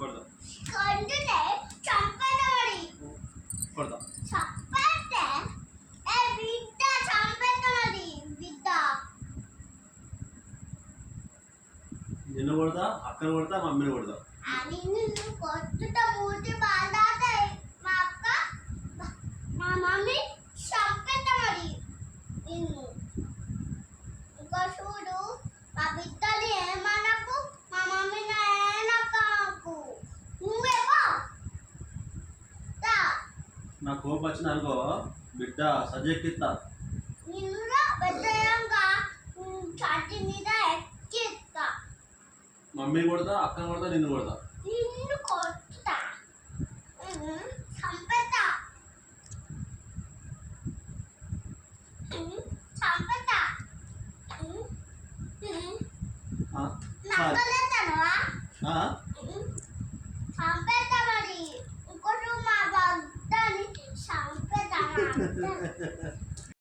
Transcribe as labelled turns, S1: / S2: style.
S1: కొడతా
S2: కంటునే చంపేదమడి
S1: కొడతా
S2: చంపేస్తే ఏ బిడ్డ చంపేదమడి బిడ్డ
S1: నిన్ను కొడతా అక్కను కొడతా మమ్మీని కొడతా
S2: అని నిన్ను కొట్టుట మూతి బాధాతే మా అక్క మా మమ్మీ చంపేదమడి నిన్ను ఇంకో
S1: నా కోపం వచ్చింది అనుకో బిడ్డ
S2: ఎక్కిస్తా
S1: మమ్మీని కొడతా అక్కను కొడతా నిన్ను కొడతా.
S2: నిన్ను ఉహు, 嗯。